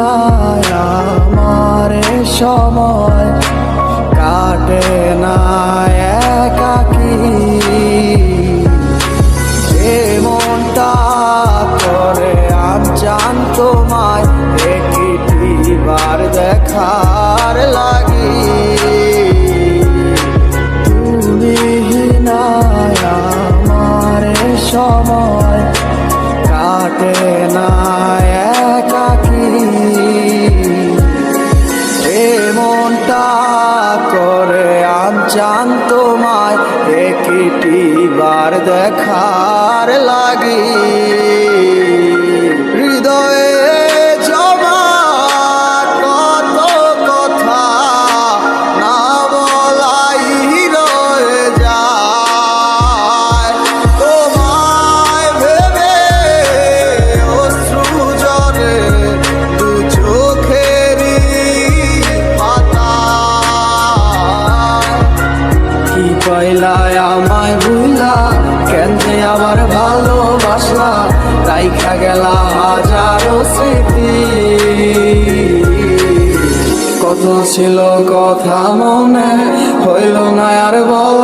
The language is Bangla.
নাই আমার সময় কাটে না একাকি। যে মনটা করে আনচান তোমায় একটিবার দেখার লাগি। আনচান তোমায় একটি বার দেখার লাগি। পয়লায় আমায় ভুলা কেন যে আবার ভালোবাসলা, রাইখা গেলা হাজারো স্মৃতি। কত ছিল কথা মনে, হইল না আর বলা।